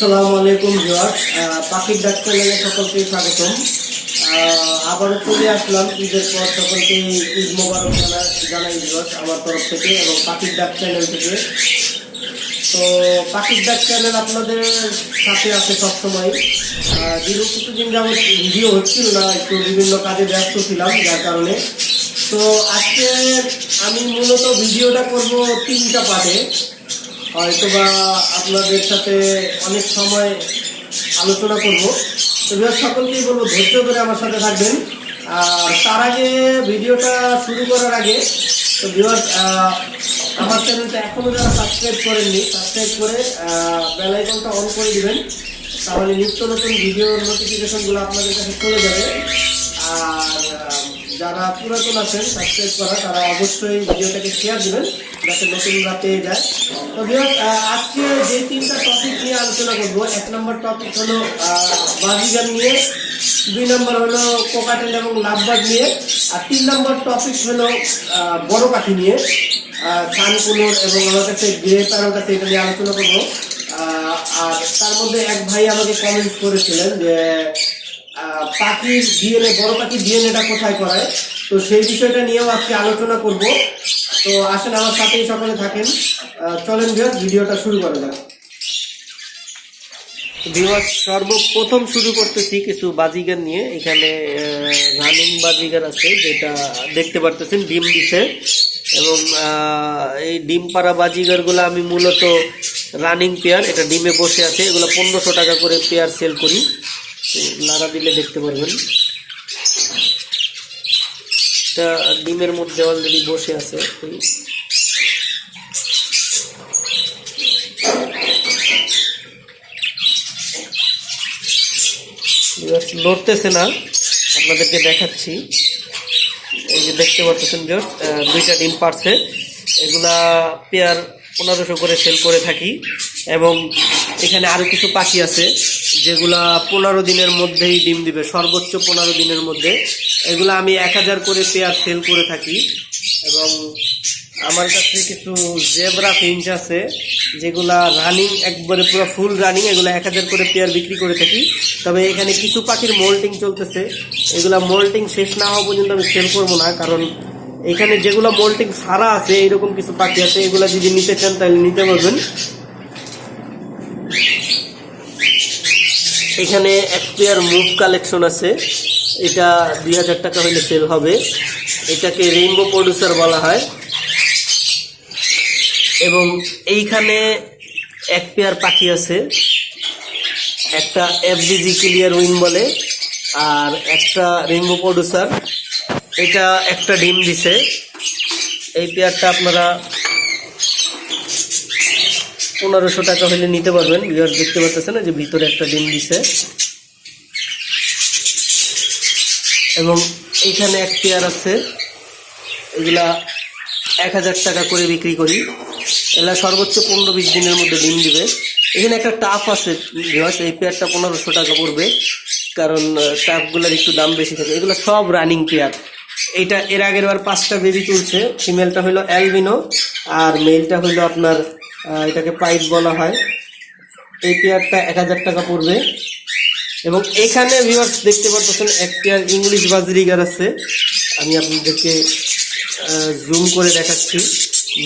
আসসালামু আলাইকুম ভিউয়ার পাখির ডাক চ্যানেলে সকলকে স্বাগতম। আবারও চলে আসলাম ঈদের পর সকলকে ঈদ মোবারক জানা জানাই ভিউয়ার আমার তরফ থেকে এবং পাখির ডাক চ্যানেল থেকে। তো পাখির ডাক চ্যানেল আপনাদের সাথে আছে সবসময়। দীর্ঘ কিছুদিন যাবত ভিডিও হচ্ছিল না, একটু বিভিন্ন কাজে ব্যস্ত ছিলাম, যার কারণে। তো আজকে আমি মূলত ভিডিওটা করব তিনটা পার্টে। হয়তো বা আপনাদের সাথে অনেক সময় আলোচনা করব। তো সকলকেই বলব, ধৈর্য ধরে আমার সাথে থাকবেন। আর তার আগে ভিডিওটা শুরু করার আগে, তো বিরাট আমার চ্যানেলটা এখনও যারা সাবস্ক্রাইব করেননি, সাবস্ক্রাইব করে বেল আইকনটা অন করে দিবেন। তাহলে নিত্য নতুন ভিডিওর নোটিফিকেশনগুলো আপনাদের কাছে চলে যাবে। আর যারা পুরাতন আছেন সাবস্ক্রাইব করা তারা অবশ্যই ভিডিওটাকে শেয়ার দেবেন যাতে নতুনরা পেয়ে যায়। তো আজকে যে তিনটা টপিক নিয়ে আলোচনা করব এক নম্বর টপিক হলো আহ, বাজিগার নিয়ে দুই নম্বর হলো কোকাটেল এবং লাভবাগ নিয়ে আর তিন নম্বর টপিক হলো বড় পাখি নিয়ে। সানকুলোর এবং আমার কাছে গ্রে প্যারোর কাছে এটা নিয়ে আলোচনা করব। আর তার মধ্যে এক ভাই আমাকে কমেন্ট করেছিলেন যে পাখির ডিএনএ বড় পাখির ডিএনএটা কোথায় করায়? তো সেই বিষয়টা নিয়েও আজকে আলোচনা করব। তো আসেন, আমার সাথেই সকলে থাকেন। চলেন ভিউয়ার ভিডিওটা শুরু করা যাক। সর্বপ্রথম শুরু করতেছি কিছু বাজিগার নিয়ে। এখানে রানিং বাজিগার আছে, যেটা দেখতে পারতেছেন, ডিম দিছে। এবং এই ডিম পাড়া বাজিগারগুলো আমি মূলত রানিং পেয়ার এটা ডিমে বসে আছে। এগুলো পনেরোশো টাকা করে পেয়ার সেল করি। নাড়া দিলে দেখতে পারবেন। এটা ডিমের মধ্যে অলরেডি বসে আছে। লড়তেছে না, আপনাদেরকে দেখাচ্ছি। এই যে দেখতে পাচ্ছেন জাস্ট দুইটা ডিম পারছে। এগুলা পেয়ার পনেরোশো করে সেল করে থাকি। এবং এখানে আরও কিছু পাখি আছে, যেগুলা পনেরো দিনের মধ্যেই ডিম দিবে, সর্বোচ্চ পনেরো দিনের মধ্যে। এগুলা আমি এক হাজার করে পেয়ার সেল করে থাকি। এবং আমার কাছে কিছু জেব্রা ফিঞ্চ আছে, যেগুলা রানিং, একবারে পুরো ফুল রানিং, এগুলো এক হাজার করে পেয়ার বিক্রি করে থাকি। তবে এখানে কিছু পাখির মোল্টিং চলতেছে। এগুলা মোল্টিং শেষ না হওয়া পর্যন্ত আমি সেল করব না, কারণ এখানে যেগুলো মোল্টিং সারা আছে, এরকম কিছু পাখি আছে, এগুলো যদি নিতে চান তাহলে নিতে পারবেন। এখানে এক পেয়ার মুভ কালেকশন আছে। এটা দুই হাজার টাকা হইলে সেল হবে। এটাকে রেইনবো প্রডিউসার বলা হয়। এবং এইখানে এক পেয়ার পাখি আছে। একটা এফডিজি ক্লিয়ার উইন বলে, আর একটা রেইনবো প্রডিউসার এটা একটা ডিম দিছে। এই পেয়ারটা আপনারা পনেরোশো টাকা হলে নিতে পারবেন। ভিউয়ার দেখতে পাচ্ছেন যে ভিতরে একটা ডিম দিছে। এবং এইখানে এক পেয়ার আছে। এগুলা এক হাজার টাকা করে বিক্রি করি। এগুলা সর্বোচ্চ পনেরো বিশ দিনের মধ্যে ডিম দিবে। এখানে একটা টাফ আছে, ভিউয়ার্স, এই পেয়ারটা পনেরোশো টাকা পড়বে। কারণ টাফগুলোর একটু দাম বেশি থাকে। এগুলো সব রানিং পেয়ার। এইটা এর আগের বার পাঁচটা বেবি তুলছে। ফিমেলটা হলো অ্যালবিনো। আর মেলটা হলো আপনার এটাকে পাইপ বলা হয়। এই পেয়ারটা এক হাজার টাকা পড়বে। এবং এখানে ভিউয়ার্স দেখতে পাচ্ছেন এক পেয়ার ইংলিশ বাজরিগার আছে। আমি আপনাদেরকে জুম করে দেখাচ্ছি।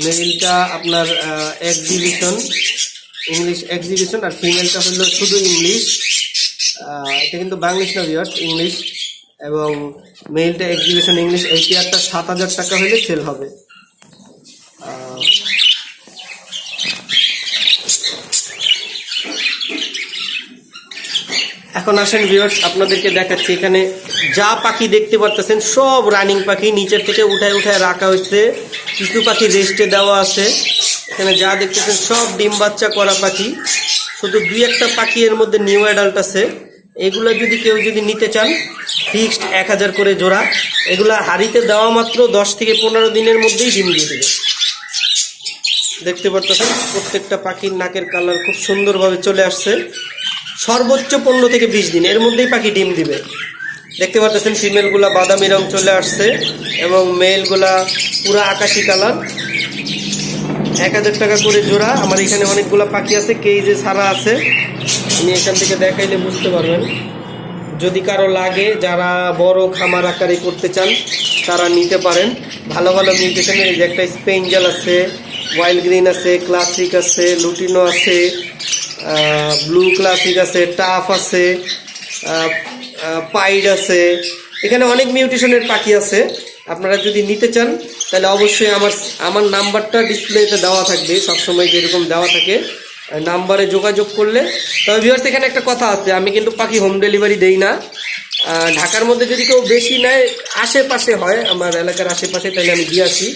মেলটা আপনার এক্সিবিশন ইংলিশ এক্সিবিশন আর ফিমেলটা হলো শুধু ইংলিশ এটা কিন্তু বাংলিশ না ভিউয়ার্স ইংলিশ এবং মেলটা এক্সিবিশন ইংলিশ এই পেয়ারটা সাত হাজার টাকা হলে সেল হবে। এখন আসেন ভিউয়ার্স আপনাদেরকে দেখাচ্ছি এখানে যা পাখি দেখতে পারতেছেন, সব রানিং পাখি নিচের থেকে উঠায় উঠায় রাখা হয়েছে। কিছু পাখি রেস্টে দেওয়া আছে। এখানে যা দেখতেছেন, সব ডিম বাচ্চা করা পাখি। শুধু দুই একটা পাখি এর মধ্যে নিউ অ্যাডাল্ট আছে। এগুলো যদি কেউ যদি নিতে চান ফিক্সড এক হাজার করে জোড়া। এগুলা হাড়িতে দেওয়া মাত্র দশ থেকে পনেরো দিনের মধ্যেই ডিম দিয়ে দেবে। দেখতে পারতেছেন, প্রত্যেকটা পাখির নাকের কালার খুব সুন্দরভাবে চলে আসছে। সর্বোচ্চ পনেরো থেকে বিশ দিন, এর মধ্যেই পাখি ডিম দিবে। দেখতে পাচ্ছেন ফিমেলগুলা বাদামি রং চলে আসছে এবং মেলগুলা পুরো আকাশি কালার। এক হাজার টাকা করে জোড়া, আমার এখানে অনেকগুলো পাখি আছে, কেইজে ছাড়া আছে। আমি এখান থেকে দেখাইলে বুঝতে পারবেন। যদি কারও লাগে, যারা বড় খামার আকারে করতে চান, তারা নিতে পারেন। ভালো ভালো মিউটেশনের, এই যে একটা স্পেঞ্জেল আছে, ওয়াইল্ড গ্রিন আছে, ক্লাসিক আছে, লুটিনো আছে ব্লু ক্লাসিক আছে টাফ আছে পাইড আছে। এখানে অনেক মিউটেশনের পাখি আছে। আপনারা যদি নিতে চান, তাহলে অবশ্যই আমার আমার নাম্বারটা ডিসপ্লেতে দেওয়া থাকবে। সবসময় যেরকম দেওয়া থাকে নাম্বারে যোগাযোগ করলে। তবে ভিউয়ার্স এখানে একটা কথা আছে, আমি কিন্তু পাখি হোম ডেলিভারি দেই না। ঢাকার মধ্যে যদি কেউ বেশি নেয়, আশেপাশে হয়, আমার এলাকার আশেপাশে, তাহলে আমি দিয়ে আসি।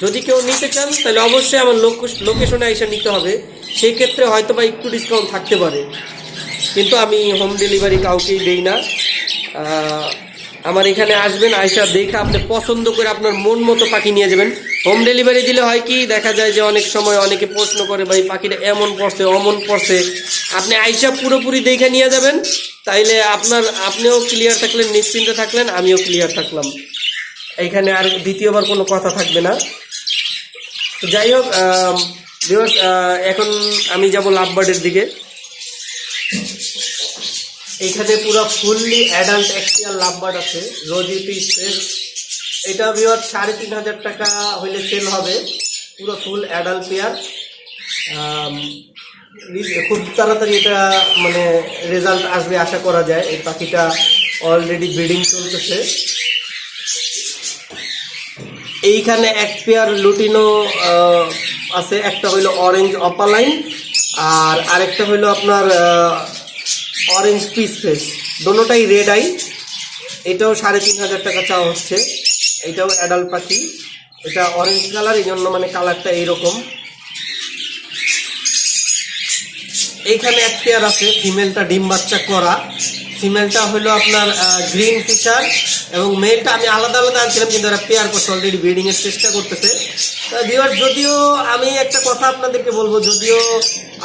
যদি কেউ নিতে চান, তাহলে অবশ্যই আমার লোকেশনে এসে নিতে হবে। সেই ক্ষেত্রে হয়তো বা একটু ডিসকাউন্ট থাকতে পারে। কিন্তু আমি হোম ডেলিভারি কাউকেই দেই না। আমার এখানে আসবেন, আইসা দেখে আপনি পছন্দ করে আপনার মন মতো পাখি নিয়ে যাবেন। হোম ডেলিভারি দিলে হয় কি, দেখা যায় যে অনেক সময় অনেকে প্রশ্ন করে, ভাই, পাখিটা এমন পড়ছে, অমন পড়ছে। আপনি আয়সা পুরোপুরি দেখে নিয়ে যাবেন। তাইলে আপনার, আপনিও ক্লিয়ার থাকলেন, নিশ্চিন্তে থাকলেন, আমিও ক্লিয়ার থাকলাম। এইখানে আর দ্বিতীয়বার কোনো কথা থাকবে না। তো যাই হোক এখন আমি যাব লাভবার্ডের দিকে। এইখানে পুরো ফুললি অ্যাডাল্ট এক্সিয়াল লাভবার্ড আছে, রোজি পিস এটা বিয়ার সাড়ে তিন হাজার টাকা হইলে সেল হবে, পুরো ফুল অ্যাডাল্ট পেয়ার খুব তাড়াতাড়ি এটা মানে রেজাল্ট আসবে, আশা করা যায়। এই পাখিটা অলরেডি ব্রিডিং চলতেছে। এইখানে এক পেয়ার লুটিনো আছে। একটা হইল অরেঞ্জ অপালাইন আর আরেকটা হইল আপনার অরেঞ্জ পিস ফেস দোনোটাই রেড আই এটাও সাড়ে তিন হাজার টাকা চাওয়া হচ্ছে। এটাও অ্যাডাল্ট পাখি। এটা অরেঞ্জ কালার এই জন্য মানে কালারটা এইরকম। এইখানে এক পেয়ার আছে ফিমেলটা ডিম বাচ্চা করা। ফিমেলটা হলো আপনার গ্রিন ফিচার এবং মেলটা আমি আলাদা আলাদা আনছিলাম, কিন্তু এরা পেয়ার করছে অলরেডি ব্রিডিং এর চেষ্টা করতেছে। ভিওর যদিও আমি একটা কথা আপনাদেরকে বলব, যদিও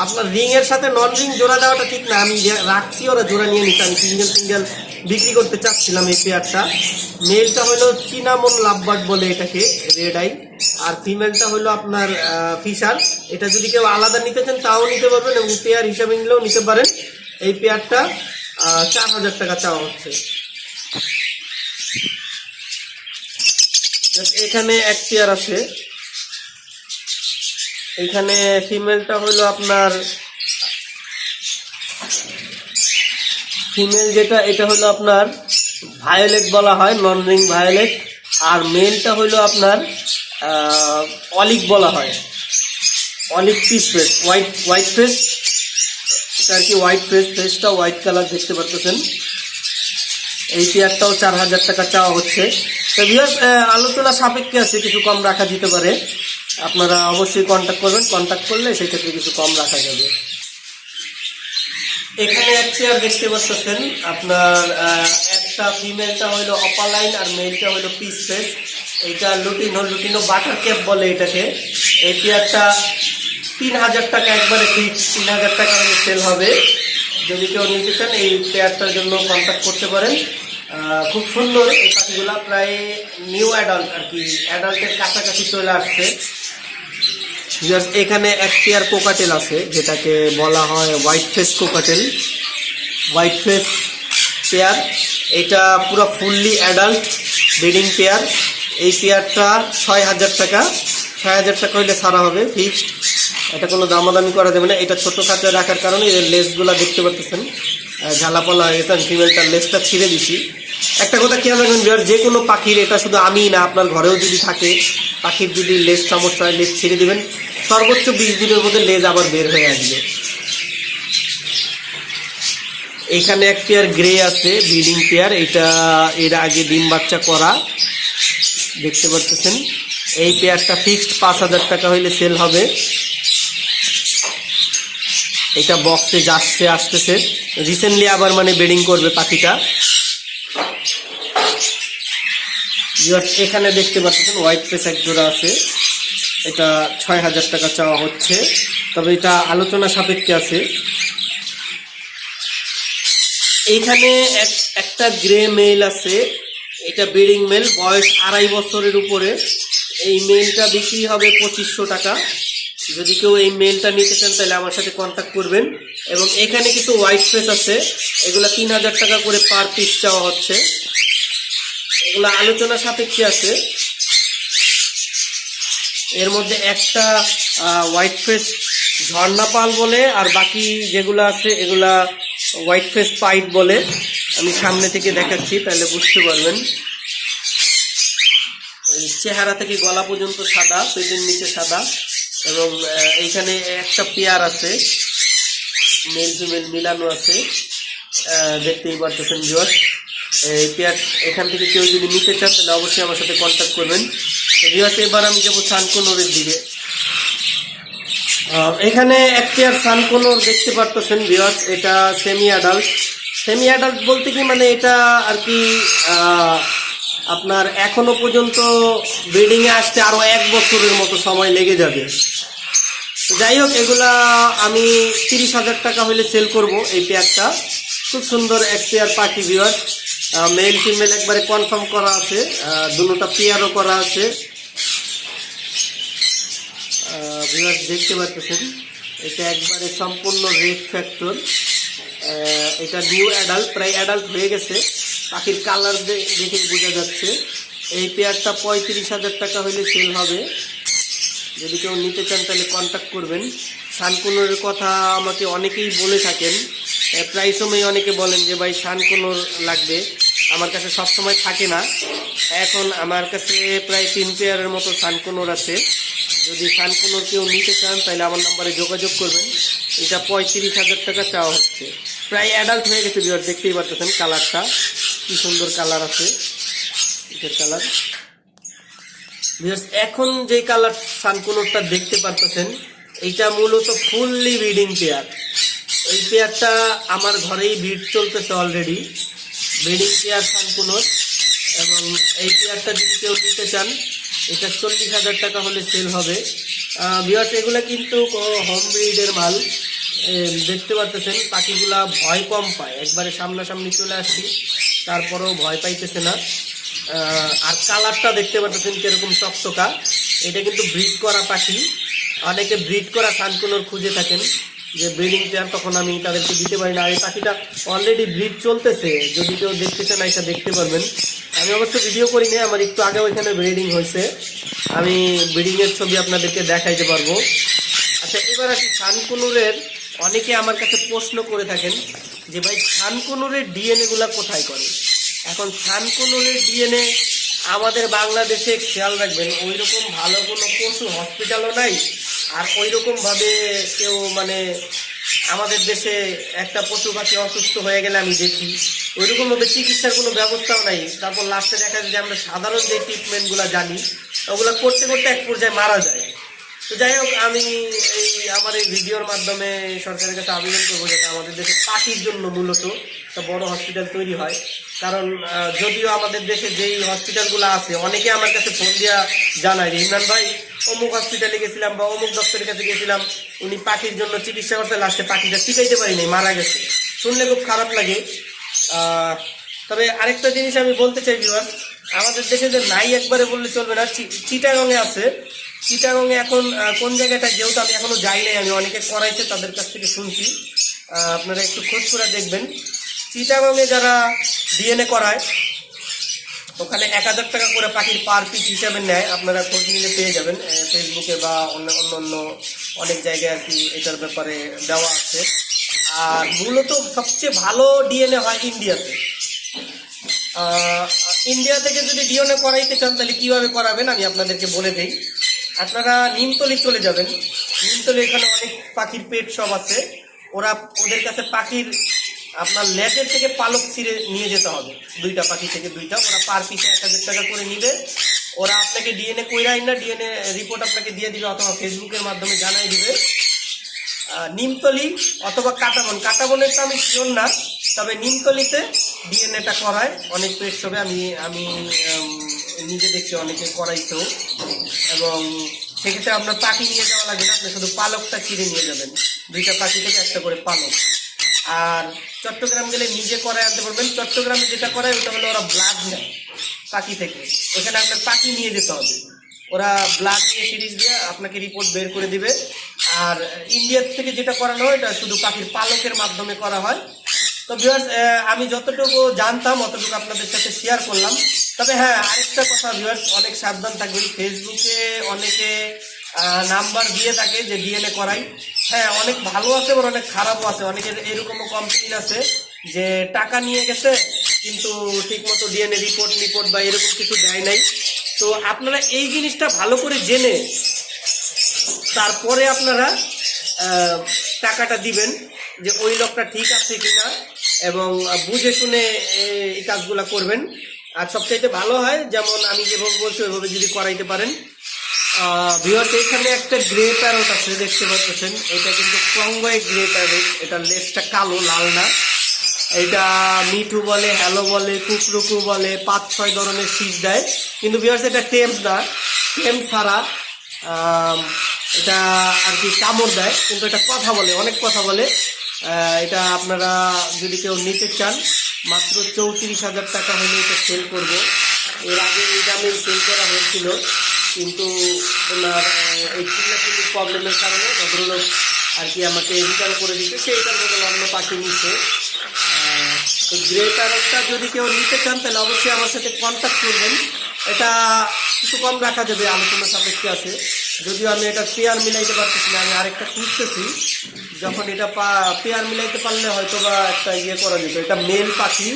আপনার রিং এর সাথে নন রিং জোড়া দেওয়াটা ঠিক না, আমি রাখছি ওরা জোড়া নিয়ে নিতে সিঙ্গেল সিঙ্গেল বিক্রি করতে চাচ্ছিলাম এই পেয়ারটা মেলটা হলো চিনামন লাভবার্ড বলে এটাকে রেড আই আর ফিমেলটা হলো আপনার ফিশার এটা যদি কেউ আলাদা নিতে চান, তাও নিতে পারবেন এবং পেয়ার হিসাবে নিলেও নিতে পারেন। এই পেয়ারটা চার হাজার টাকা চাওয়া হচ্ছে। এখানে এক পেয়ার আছে। এখানে ফিমেলটা হলো আপনার ফিমেল যেটা, এটা হলো আপনার ভায়োলেট বলা হয় নন রিং ভায়োলেট আর মেলটা হলো আপনার অলিক বলা হয়। অলিক peach face white white face আর কি হোয়াইট ফেস ফেসটা হোয়াইট কালার দেখতে পারতেছেন। এই চেয়ারটাও চার হাজার টাকা চাওয়া হচ্ছে। তো বিয়াস আলোচনা সাপেক্ষে আছে, কিছু কম রাখা যেতে পারে। আপনারা অবশ্যই কন্ট্যাক্ট করবেন। কন্ট্যাক্ট করলে সেই ক্ষেত্রে কিছু কম রাখা যাবে। এখানে এক চেয়ার দেখতে পাচ্ছেন। আপনার একটা ফিমেলটা হইল অপালাইন আর মেলটা হইল পিস ফেস এইটা লুটিনো লুটিনো বাটার ক্যাপ বলে এটাকে। এই চেয়ারটা তিন হাজার টাকা একবারে ফিক্স তিন হাজার টাকা সেল হবে। যদি কেউ নিতে চান এই পেয়ারটার জন্য কন্ট্যাক্ট করতে পারেন। খুব সুন্দর এই পাখিগুলা প্রায় নিউ অ্যাডাল্ট আর কি অ্যাডাল্টের কাছাকাছি চলে আসছে। জাস্ট এখানে এক পেয়ার কোকাটেল আছে, যেটাকে বলা হয় white face cockatiel white face pair এটা পুরো ফুললি অ্যাডাল্ট ব্রিডিং পেয়ার এই পেয়ারটা ছয় হাজার টাকা, ছয় হাজার টাকা হইলে সারা হবে ফিক্সড এটা কোনো দামাদামি করা যাবে না। এটা ছোটো খাঁচা রাখার কারণে এর লেসগুলো দেখতে পাচ্ছেন ঝালাপালা হয়ে গেছে আমি ফিমেলটার লেসটা ছিঁড়ে দিছি। একটা কথা খেয়াল রাখবেন বিহার যে কোনো পাখির, এটা শুধু আমি না, আপনার ঘরেও যদি থাকে, পাখির যদি লেজ সমস্যা হয় লেজ ছেড়ে দিবেন। সর্বোচ্চ বিশ দিনের মধ্যে লেজ আবার বের হয়ে আসবে। এখানে এক পেয়ার গ্রে আছে ব্রিডিং পেয়ার এটা এর আগে ডিম বাচ্চা করা। দেখতে পাচ্ছেন এই পেয়ারটা ফিক্সড পাঁচ হাজার টাকা হইলে সেল হবে। এটা বক্সে যাচ্ছে, আসতেছে। রিসেন্টলি আবার মানে বেডিং করবে পাখিটা। এখানে দেখতে পাচ্ছেন হোয়াইট ফেস এক জোড়া আছে। এটা ছয় হাজার টাকা চাওয়া হচ্ছে। তবে এটা আলোচনা সাপেক্ষে আছে। এইখানে এক- একটা গ্রে মেল আছে। এটা ব্রিডিং মেল বয়স আড়াই বছরের উপরে। এই মেলটা বিক্রি হবে পঁচিশশো টাকা। যদি কেউ এই মেলটা নিতে চান, তাহলে আমার সাথে কন্ট্যাক্ট করবেন। এবং এখানে কিছু হোয়াইট ফেস আছে। এগুলা তিন হাজার টাকা করে পার পিস চাওয়া হচ্ছে। এগুলো আলোচনা সাপেক্ষে আছে। এর মধ্যে একটা হোয়াইট ফেস ঝর্ণা পাল বলে, আর বাকি যেগুলো আছে, এগুলা হোয়াইট ফেস পাইপ বলে। আমি সামনে থেকে দেখাচ্ছি, তাহলে বুঝতে পারবেন। চেহারা থেকে গলা পর্যন্ত সাদা, পেটের নিচে সাদা। এবং এইখানে একটা পেয়ার আছে। মেল ফিমেল মিলানো আছে। দেখতেই পারতেছেন ভিউয়ার্স এই পেয়ার এখান থেকে কেউ যদি নিতে চান, তাহলে অবশ্যই আমার সাথে কন্ট্যাক্ট করবেন। তো এবার আমি যাব সানকোনোরের দিকে। এখানে এক পেয়ার সানকোনোর দেখতে পারতেছেন ভিউয়ার্স এটা সেমি অ্যাডাল্ট সেমি অ্যাডাল্ট বলতে কি মানে এটা আর কি আপনার এখনও পর্যন্ত ব্রিডিং এ আসতে আরও এক বছরের মতো সময় লেগে যাবে। যাই হোক, এগুলা আমি তিরিশ হাজার টাকা হলে সেল করব এই পেয়ারটা খুব সুন্দর এক পেয়ার পাখি ভিওর মেল ফিমেল একবারে কনফার্ম করা আছে। দুটা পেয়ারও করা আছে। দেখতে পাচ্ছেন, এটা একবারে সম্পূর্ণ রেড ফ্যাক্টর এটা নিউ অ্যাডাল্ট প্রায় অ্যাডাল্ট হয়ে গেছে। পাখির কালার দেখে বোঝা যাচ্ছে। এই পেয়ারটা পঁয়ত্রিশ হাজার টাকা হলে সেল হবে। যদি কেউ নিতে চান তাহলে কন্ট্যাক্ট করবেন। সানকুনোর কথা আমাকে অনেকেই বলে থাকেন। প্রায় সময় অনেকে বলেন যে, ভাই সানকুনোর লাগবে। আমার কাছে সবসময় থাকে না। এখন আমার কাছে প্রায় তিন পেয়ারের মতো সানকুনোর আছে। যদি সানকুনোর কেউ নিতে চান, তাহলে আমার নাম্বারে যোগাযোগ করবেন। এটা পঁয়ত্রিশ হাজার টাকা চাওয়া হচ্ছে। প্রায় অ্যাডাল্ট হয়ে গেছে বিয়ার দেখতেই পারতেছেন কালারটা কি সুন্দর কালার আছে। এটার কালার এখন যে কালার সানকুলোরটা দেখতে পারতেছেন, এইটা মূলত ফুললি ব্রিডিং পেয়ার এই পেয়ারটা আমার ঘরেই ব্রিড চলতেছে অলরেডি ব্রিডিং পেয়ার সানকুলোর। এবং এই পেয়ারটা যদি কেউ নিতে চান, এটা চল্লিশ হাজার টাকা হলে সেল হবে। বিয়ার্স এগুলো কিন্তু হোম ব্রিডের মাল। দেখতে পারতেছেন, পাখিগুলা ভয় কম পায়। একবারে সামনাসামনি চলে আসছি, তারপরেও ভয় পাইতেছে না। আর কালারটা দেখতে পাচ্ছেন কীরকম চকচকা। এটা কিন্তু ব্রিড করা পাখি। অনেকে ব্রিড করা সানকুনোর খুঁজে থাকেন যে ব্রিডিং তখন আমি তাদেরকে দিতে পারি না। আর এই পাখিটা অলরেডি ব্রিড চলতেছে। যদি কেউ দেখতে চান এটা দেখতে পারবেন। আমি অবশ্য ভিডিও করি না আমার একটু আগেও এখানে ব্রিডিং হয়েছে। আমি ব্রিডিংয়ের ছবি আপনাদেরকে দেখাইতে পারব। আচ্ছা এবার আসি সানকুনুরের। অনেকে আমার কাছে প্রশ্ন করে থাকেন যে, ভাই, সানকুনুরের ডিএনএ গুলা কোথায় করে? এখন সানকুনুরের ডিএনএ আমাদের বাংলাদেশে খেয়াল রাখবেন ওই রকম ভালো কোনো পশু হসপিটালও নাই, আর ওই রকম ভাবে কেউ মানে আমাদের দেশে একটা পশু পাখি অসুস্থ হয়ে গেলে আমি দেখি। ওইরকম ভাবে চিকিৎসার কোনো ব্যবস্থাও নাই। তারপর লাস্টে দেখা যায় যে আমরা সাধারণ যে ট্রিটমেন্টগুলো জানি, ওগুলো করতে করতে এক পর্যায়ে মারা যায়। তো যাই হোক, আমি এই আমার এই ভিডিওর মাধ্যমে সরকারের কাছে আবেদন করব যাতে আমাদের দেশে পাখির জন্য মূলত একটা বড় হসপিটাল তৈরি হয়। কারণ যদিও আমাদের দেশে যেই হসপিটালগুলো আছে, অনেকে আমার কাছে ফোন দিয়া জানায় ইমরান ভাই, অমুক হসপিটালে গেছিলাম বা অমুক ডক্টরের কাছে গেছিলাম, উনি পাখির জন্য চিকিৎসা করতে লাস্টে পাখিটা টিকাইতে পারিনি মারা গেছে। শুনলে খুব খারাপ লাগে। তবে আরেকটা জিনিস আমি বলতে চাই বিমান আমাদের দেশে যে নাই একবারে বললে চলবে না, চি- চিটাগংয়ে আছে। চিটাগংয়ে এখন কোন জায়গাটা যেহেতু আমি এখনও যাই নাই, আমি অনেকে করাইছে, তাদের কাছ থেকে শুনছি। আপনারা একটু খোঁজ করে দেখবেন। চিটাগংয়ে যারা ডিএনএ করায়, ওখানে এক হাজার টাকা করে পাখির পার পিস হিসাবে নেয়। আপনারা খোঁজ নিলে পেয়ে যাবেন ফেসবুকে বা অন্য অন্য অন্য অনেক জায়গায় আর কি এটার ব্যাপারে দেওয়া আছে। আর মূলত সবচেয়ে ভালো ডিএনএ হয় ইন্ডিয়াতে। ইন্ডিয়া থেকে যদি ডিএনএ করাইতে চান, তাহলে কীভাবে করাবেন? আমি আপনাদেরকে বলে দিই। আপনারা নিমতলি চলে যাবেন। নিমতলি এখানে অনেক পাখির পেট সব আছে। ওরা ওদের কাছে পাখির আপনার লেজের থেকে পালক ছিঁড়ে নিয়ে যেতে হবে। দুইটা পাখি থেকে দুইটা, ওরা পার পিসে এক হাজার টাকা করে নিবে। ওরা আপনাকে ডিএনএ কইরাই না ডিএনএ রিপোর্ট আপনাকে দিয়ে দিবে অথবা ফেসবুকের মাধ্যমে জানাই দিবে। নিমতলি অথবা কাটাবন। কাটাবনের তো আমি শিওর না, তবে নিমতলিতে ডিএনএটা করায়। অনেক পেস্ট হবে আমি আমি নিজে দেখছি অনেকে করাইতো এবং সেক্ষেত্রে আপনার পাখি নিয়ে যাওয়া লাগবে না, আপনি শুধু পালকটা কিনে নিয়ে যাবেন। দুইটা পাখি থেকে একটা করে পালক। আর চট্টগ্রাম গেলে নিজে করায় আনতে পারবেন। চট্টগ্রামে যেটা করায় ওটা হলো ওরা ব্লাড নেয় পাখি থেকে। ওখানে আপনার পাখি নিয়ে যেতে হবে। ওরা ব্লাড দিয়ে সিরিজ দিয়ে আপনাকে রিপোর্ট বের করে দিবে। আর ইন্ডিয়ার থেকে যেটা করানো হয়, এটা শুধু পাখির পালকের মাধ্যমে করা হয়। তো ভিউয়ার্স আমি যতটুকু জানতাম, অতটুকু আপনাদের সাথে শেয়ার করলাম। তবে হ্যাঁ আরেকটা কথা ভিউয়ার্স অনেক সাবধান থাকবেন। ফেসবুকে অনেকে নাম্বার দিয়ে থাকে যে ডিএনএ করাই হ্যাঁ অনেক ভালো আছে, আবার অনেক খারাপও আছে। অনেকের এরকমও কমপ্লেন আছে যে টাকা নিয়ে গেছে, কিন্তু ঠিক মতো ডিএনএ রিপোর্ট রিপোর্ট বা এরকম কিছু দেয় নাই। তো আপনারা এই জিনিসটা ভালো করে জেনে তারপরে আপনারা টাকাটা দিবেন যে ওই লোকটা ঠিক আছে কি না এবং বুঝে শুনে এই কাজগুলা করবেন। আর সবচাইতে ভালো হয়, যেমন আমি যেভাবে বলছি, ওইভাবে যদি করাইতে পারেন। ভিওর্স এখানে একটা গ্রে প্যারট আছে, দেখতে পাচ্ছেন। এটা কিন্তু কঙ্গয় গ্রে প্যারট এটা লেজটা কালো, লাল না। এটা মিঠু বলে, হ্যালো বলে, কুকরুকু বলে, পাঁচ, ছয় ধরনের শীষ দেয়। কিন্তু ভিওর্স এটা টেম না। টেম ছাড়া এটা আর কি কামড় দেয়। কিন্তু এটা কথা বলে, অনেক কথা বলে। এটা আপনারা যদি কেউ নিতে চান, মাত্র চৌত্রিশ হাজার টাকা হলে এটা সেল করব। এর আগে এই দামে সেল করা হয়েছিল। কিন্তু ওনার এই চিল্লাচিল্লির প্রবলেমের কারণে ভদ্রলোক আর কি আমাকে রিটার্ন করে দিতে সেইটার বদলে অন্য পাখি নিচ্ছে তো গ্রে প্যারটটা যদি কেউ নিতে চান, তাহলে অবশ্যই আমার সাথে কন্ট্যাক্ট করবেন। এটা কিছু কম রাখা যাবে, আলোচনা সাপেক্ষে আছে। যদিও আমি এটা পেয়ার মিলাইতে পারতেছি না, আমি আরেকটা খুঁজতেছি। যখন এটা পা পেয়ার মিলাইতে পারলে হয়তো বা একটা ইয়ে করা যেত। এটা মেল পাখি,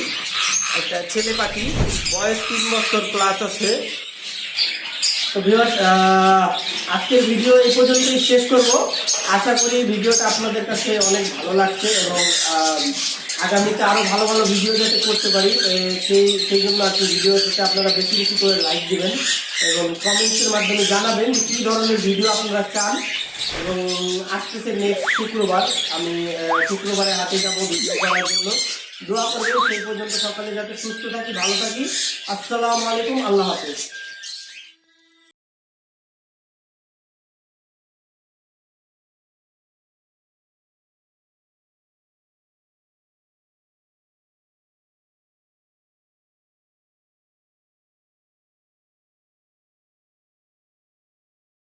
একটা ছেলে পাখি। বয়স তিন বছর প্লাস আছে। তো ভিউয়ার্স আজকের ভিডিও এই পর্যন্তই শেষ করব। আশা করি ভিডিওটা আপনাদের কাছে অনেক ভালো লাগছে এবং আগামীতে আরও ভালো ভালো ভিডিও যাতে করতে পারি সেই সেই জন্য আর কি ভিডিওটাতে আপনারা বেশি বেশি করে লাইক দেবেন এবং কমেন্টসের মাধ্যমে জানাবেন কী ধরনের ভিডিও আপনারা চান। এবং আসতেছে নেক্সট শুক্রবার, আমি শুক্রবারে হাতে যাব ভিডিও করার জন্য। দোয়া করবেন, সেই পর্যন্ত সকালে যাতে সুস্থ থাকি, ভালো থাকি। আসসালামু আলাইকুম, আল্লাহ হাফেজ।